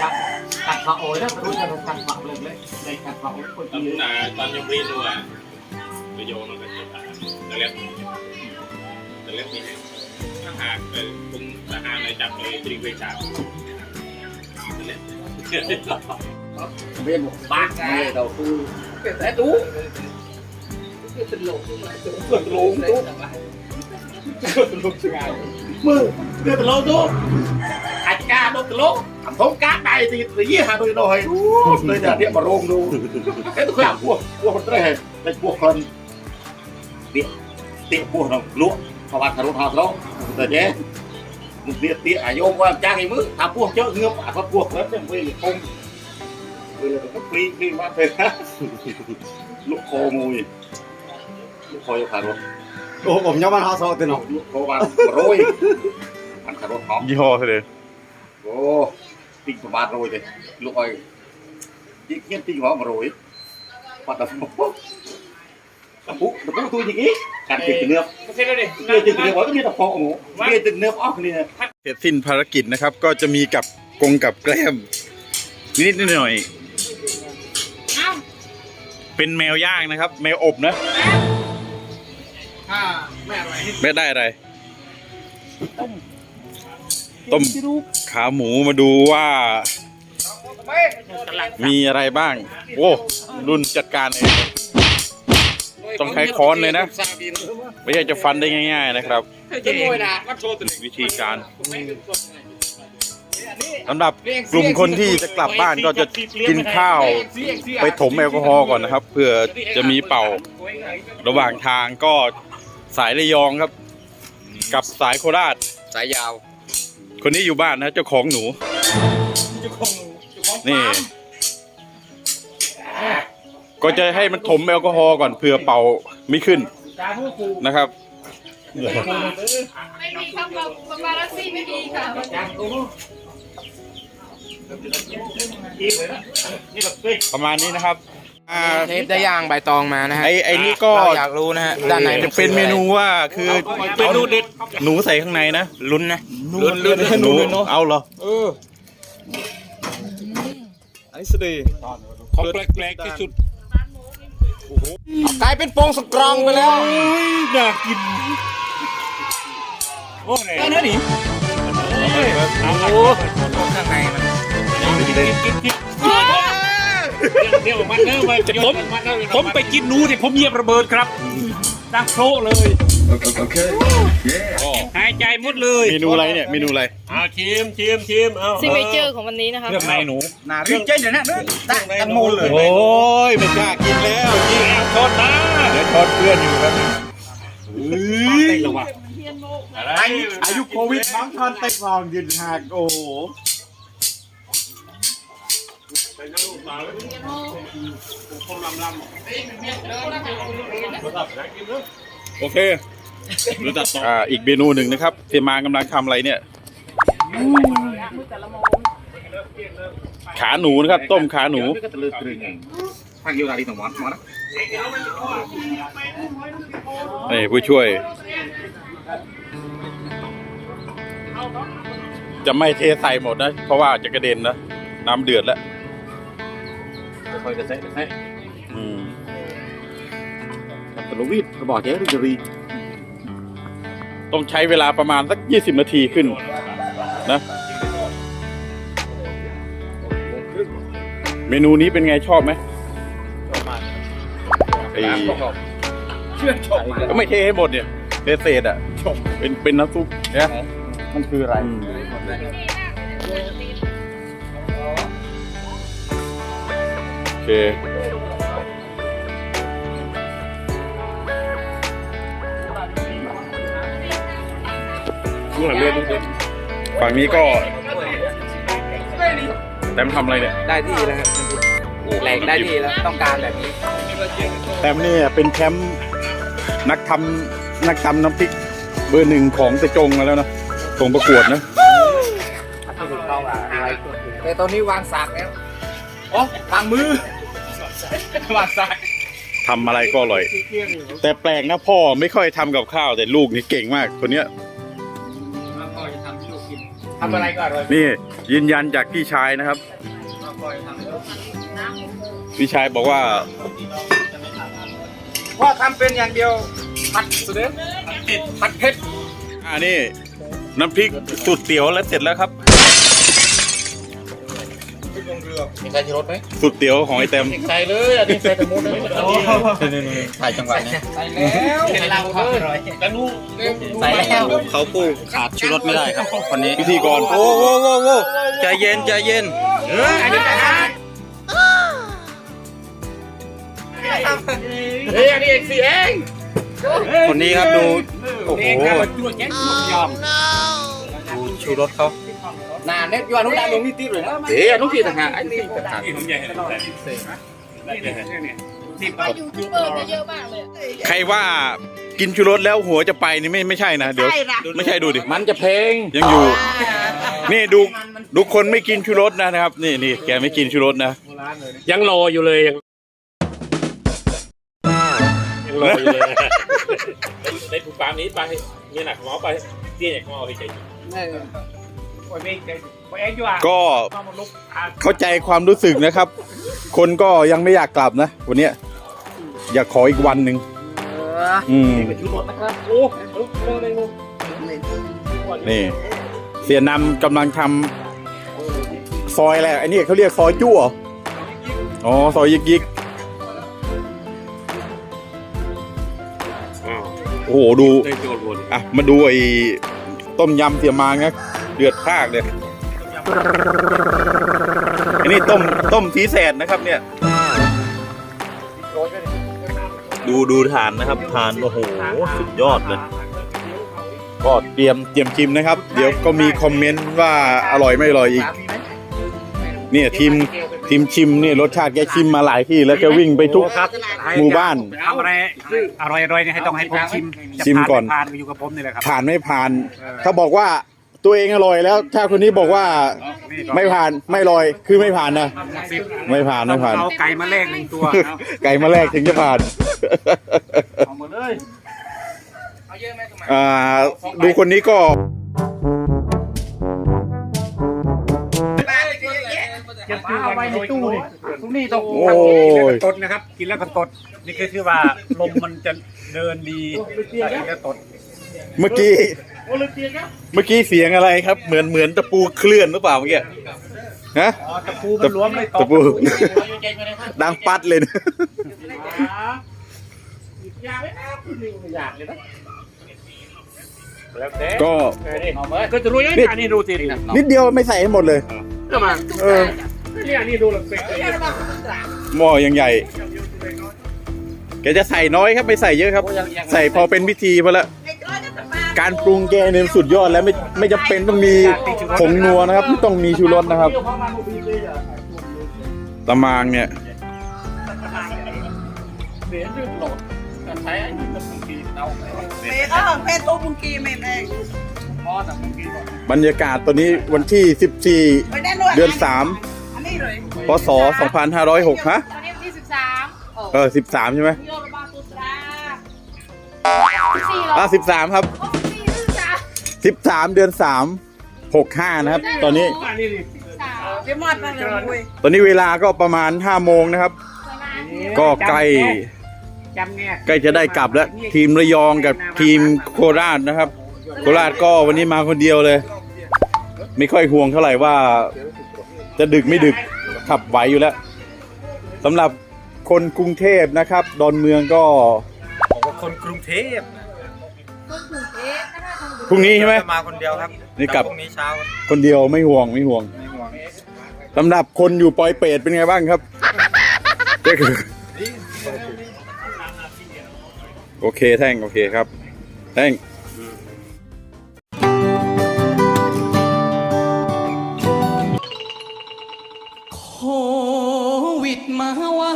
จับกัดฝาโอ้ยแล้วรู้จะกัดฝาเลยเลยในกัดฝาโอ้ยคนตอนที่นู้นนะตอนยังรีนดูอะไปโยนมันก็จะตายแต่ เล็บแต่เล็บนี่ถ้าหากเป็นคุณทหารในจับเลยจริงไปจับแต่เล็บเรียนบอกบ้าไงเราคือแต่ดูเป็นโลงเป็นโลงดูเป็นโลงช่างมือเป็นโลงดูอาจารย์ดูเป็นโลงทำท้องการได้ตีตีหาโดยหน่อยเลยเนี่ยเรียกมาโรงดูเอ้ตัวอย่างพวกพวกคนเตะในพวกคนเตี้ยเตี้ยพวกเราลุ้เพราะว่าทะลุทางเราแต่เจ๊มึงเตี้ยเตี้ยอายุว่าจ้างไอ้มือถ้าพวกเจ้าเงือบอะพวกแล้วจะไม่คงเลยก็ปรีปรีมาเป็นลูกโคมุยลูกโคยขารถโอ้ผมยอมมันฮอสโซตินอลูกโควันโรยมันขารถหอมยี่ห้อเลย โอ้ติ้งประมาณโรยเลยลูกอ้อยยิ่งเงี้ยติ้งหัวมาโรยปัดตะปูตะปูตะปูตัวอย่างนี้การติดเนื้อไม่ใช่เลยดิเนื้อติดเนื้อว่าก็มีตะโพกหมูเนื้อติดเนื้อออกนี่นะเสร็จสิ้นภารกิจนะครับ ก็จะมีกับกงกับแกล้มนิดๆหน่อยๆเป็นแมวย่างนะครับ แมวอบนะถ้าแม่อะไรไม่ได้อะไร ต้มขาหมูมาดูว่า มีอะไรบ้าง โอ้รุ่นจัดการเองต้องใช้ค้อนเลยนะ ไม่ใช่จะฟันได้ง่าย ๆ นะครับ วิธีการสำหรับกลุ่มคนที่จะกลับบ้านก็จะกินข้าวไปถมแอลกอฮอล์ก่อนนะครับเพื่อจะมีเป่า ระหว่างทางก็สายระยองครับ กับสายโคราช สายยาว คนนี้อยู่บ้านนะเจ้าของหนูนี่ก็จะให้มันถมแอลกอฮอล์ก่อนเพื่อเป่าไม่ขึ้นนะครับ ไม่มีครับเราปาปารัสซี่ไม่มีค่ะประมาณนี้นะครับ อ่าเทปได้ย่างใบตองมานะฮะไอไอนี่ก็เราอยากรู้นะฮะด้านในจะเป็นเมนูว่าคือเมนูเด็ดหนูใส่ข้างในนะลุ้นนะลุ้นลุ้นหนูเอาเหรออันนี้สุดดีของแปลกๆที่สุดกลายเป็นโปงสกรองไปแล้วน่ากินโอ้ยได้นะนี่เอาโอ้ข้างในมันกินกินกินกิน เดี๋ยวมันเริ่มมาผมผมไปกินหนูที่ผมเหยียบระเบิดครับดังโครเลยหายใจหมดเลยเมนูอะไรเนี่ย เมนูอะไร เอาชิมชิมชิมเอาซิงเกิลของวันนี้นะคะ เครื่องในหนูนาเรื่องเจ๊เดี๋ยวนะเรื่องตั้งตั้งมูลเลย โอ้ยไม่กล้ากินแล้วยิงแอลโทษนะเดี๋ยวทอดเพื่อนอยู่ครับเต้นระวังอะไรอายุโควิดมั้งทอนเต็กฟองยืนหักโอ้ โหโอเคอ่าอีกเมนูหนึ่งนะครับเทมากำลังทำอะไรเนี่ย ขาหนูนะครับ ต้มขาหนู นี่ผู้ช่วย จะไม่เทใส่หมดนะ เพราะว่าจะกระเด็นนะ น้ำเดือดแล้ว กระเซ็กกระเซ็กอืมตะลุวิดกระบอกเจ๊รุ่งจรีต้องใช้เวลาประมาณสักยี่สิบนาทีขึ้น นะ เมนูนี้เป็นไงชอบไหมไอ้ก็ไม่เทให้หมดเนี่ยเทเศษๆอะเป็นเป็นน้ำซุปเนี่ยมันคืออะไร เค ลูกหลังเรียนฝั่งนี้ก็แต้มทำอะไรเนี่ยได้ที่แล้วครับแหลกได้ที่แล้วต้องการแบบนี้แต้มเนี่ยเป็นแชมป์นักทำนักทำน้ำพริกเบอร์หนึ่งของตะจงมาแล้วนะส่งประกวดนะ แต่ตอนนี้วางสากแล้ว อ๋อวางมือวางสากทำอะไรก็อร่อยแต่แปลกนะพ่อไม่ค่อยทำกับข้าวแต่ลูกนี่เก่งมากคนเนี้ยพ่อจะทำให้ลูกกินททำอะไรก็อร่อยนี่ยืนยันจากพี่ชายนะครับพี่ชายบอกว่าพ่อทำเป็นอย่างเดียวผัดสุดเด็ดผัดเผ็ดอ่านี่น้ำพริกสูตรเตี๋ยวแล้วเสร็จแล้วครับ มีใส่ชูรสไหมสูตรเตี๋ยวของไอเต็มใส่เลยอันนี้ใส่แต่หมดเลยถ่ายจังหวะนี้ใส่แล้วเห็นเราเลยแต่ลูกใส่แล้วเขาผู้ขาดชูรสไม่ได้ครับคนนี้พิธีกรโอ้โหโอ้โหใจเย็นใจเย็นเอออันนี้นะเฮ้ยอันนี้เองสิเองคนนี้ครับดูโอ้โหเองครับจุดแก๊สยอมดูชูรสเขา น่าเน็ตยวนนู้นได้ลงนี่ตีเลยนะเฮ้ยนู้นตีต่างหากไอ้นี่ต่างหากที่ผมใหญ่เห็นแต่ที่มายูทูบเบอร์เยอะมากเลย ใครว่ากินชูรสแล้วหัวจะไปนี่ไม่ไม่ใช่นะเดี๋ยวไม่ใช่ดูดิมันจะเพลงยังอยู่ นี่ดูดูคนไม่กินชูรสนะครับ นี่นี่แกไม่กินชูรสนะยังรออยู่เลยยังยังรออยู่เลยในผูปามนี้ไปเนี่ยหนักหมอไปเตี้ยหมอไปใจ ก็เข้าใจความรู้สึกนะครับ คนก็ยังไม่อยากกลับนะ วันเนี้ยอยากขออีกวันหนึ่งอืมนี่เสียนำกำลังทำซอยอะไรอันนี้เขาเรียกซอยจั่วอ๋อซอยยิกยิกโอ้โหดูอะมาดูไอ้ต้มยำเสียมางนะ เดือดพากเลยอันนี้ต้มต้มทีแสดนะครับเนี่ย ดูดูทานนะครับทานโอ้โหสุดยอดเลยก็เตรียมเตรียมชิมนะครับ เดี๋ยวก็มีคอมเมนต์ว่าอร่อยไม่อร่อยอีก เนี่ยทีมทีมชิมเนี่ยรสชาติแกชิมมาหลายที่แล้วแกวิ่งไปทุกหมู่บ้านทำอะไรอร่อยอร่อยๆเนี่ยให้ต้องให้ผมชิมจะชิมก่อนผ่าไผ่านก็อยู่กับผมนี่แหละครับผ่านไม่ผ่าน ถ้าบอกว่า ตัวเองอร่อยแล้ว ถ้าคนนี้บอกว่าไม่ผ่านไม่อร่อยคือไม่ผ่านนะไม่ผ่านไม่ผ่านเอาไก่มาแลกหนึ่งตัว ไก่มาแรกถึงจะผ่านเอาหมดเลยเอาเยอะไหมทำไมอ่าดูคนนี้ก็เก็บเอาไว้ในตู้นี่ทุกนี่ต้องโอ้ยตดนะครับ กินแล้วก็ตด นี่คือที่ว่าลมมันจะเดินดีแต่กินแล้วตด เมื่อกี้เมื่อกี้เสียงอะไรครับ เหมือนเหมือนตะปูเคลื่อนหรือเปล่าเมื่อกี้ฮะอ๋อตะปูมันล้วมเลยตตะดปูดังปัดเลยนะอยากไหมครับอยากเลยนะแล้วแต่ก็เอาไปก็จะรู้ยังไงอันนี้ดูสินิดเดียวไม่ใส่ให้หมดเลยก็มาเออเนี่ยนี่ดูหลังเป็ดหม้อยังใหญ่แกจะใส่น้อยครับไม่ใส่เยอะครับ ใส่พอเป็นพิธีพอละ การปรุงแกเนี่ยสุดยอดแล้วไม่ไม่จำเป็นต้องมีผงนัวนะครับไม่ต้องมีชูรสนะครับตะมางเนี่ยเสียยืดโหลดกันใช้ไอ้นี่มันบางทีเอา Mẹ có hơn phe tô bún kia mẹ nè พอแต่บางทีก็บรรยากาศตอนนี้วันที่ Mày đang nuôi 14 เดือน Anh đi rồi 3พศ 2506 ฮะตอนนี้วันที่สิบสามเออ 13 ใช่ไหมโยนมาตุตราสี่หรออะ13 ครับโอ้ สี่สิบสาม13เดือน3 65นะครับ ตอนนี้อันนี้ดิสาม Cái mặt này là mùi ตอนนี้เวลาก็ประมาณ5โมงนะครับประมาณก็ใกล้จำเนี่ยใกล้จะได้กลับแล้ว ทีมระยองกับทีมโคราชนะครับ โคราชก็วันนี้มาคนเดียวเลย ไม่ค่อยห่วงเท่าไหร่ว่า จะดึกไม่ดึกขับไหวอยู่แล้วสำหรับคนกรุงเทพนะครับ ดอนเมืองก็บอกว่าคนกรุงเทพ คนกรุงเทพนะคะคนกรุงพรุ่งนี้ใช่ไหมมาคนเดียวครับนี่กลับพรุ่งนี้เช้าครับคนเดียวไม่ห่วงไม่ห่วงสำหรับคนอยู่ปอยเปรตเป็นไงบ้างครับ ก็คือโอเคแท่งโอเคครับ แท่งโควิดมาไว้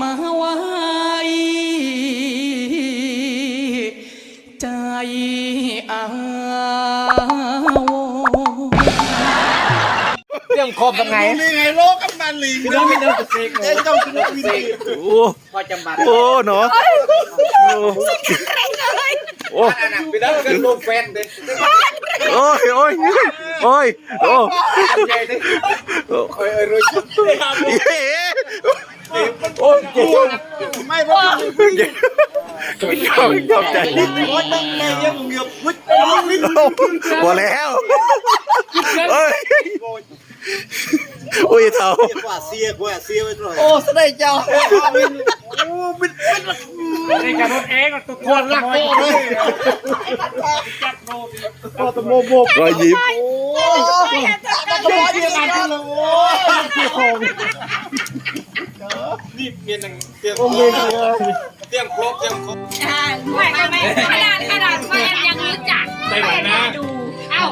มาไว้ใจอาวรเรื่องครบยังไงนี่ไงโลกกำนันลีพี่น้องพี่น้องเสกเอ้ยเจ้าคือนักวินดีโอ้พอจำบัตรโอ้เนาะโอ้โอ้พี่น้องเป็นลูกแฟนเด็กโอ้ยโอ้ยโอ้ยโอ้ใหญ่เลยโอ้เอ้ยเอ้ยรู้จักเย้ โอ้ยเจ๋งไม่เพราะเจ๋งชอบชอบใจโอ้ยตั้งแต่ยังเหงือบพุทธวินพอแล้วเอ้ยโอ้ยเท่ากว่าเสียกว่าเสียไปหน่อยโอ้สดายเจ้าโอ้เป็นนี่การรถเองก็ตัวทวนลักโตเลยจับโนดโอ้ตะโมโมรอยยิ้มตะโมเสียงานกันเลยโอ้ย เสียของนี่เมียนหนังเตรียมโอ้ยเตรียมครบเตรียมครบไม่ไม่ไม่ขนาดขนาดว่าแอมยังรู้จักไต้หวันนะดูเอ้า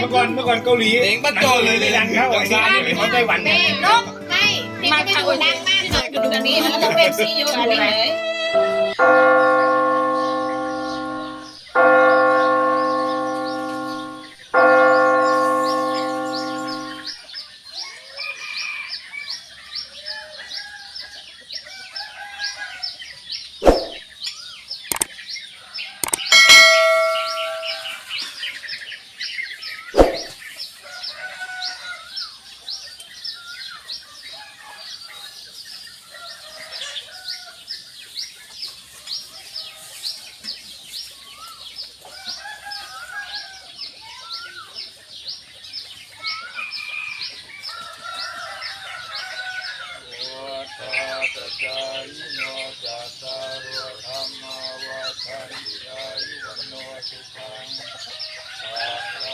เมื่อก่อนเมื่อก่อนเกาหลีเองบ้านโจเลยเลยดังครับออกซ้ายนี่เป็นขาไต้หวันเม่นกไม่ที่จะไปดูดังมากเลยดูอันนี้แล้วก็เป็นซีอยู่อันนี้เลย Thank you.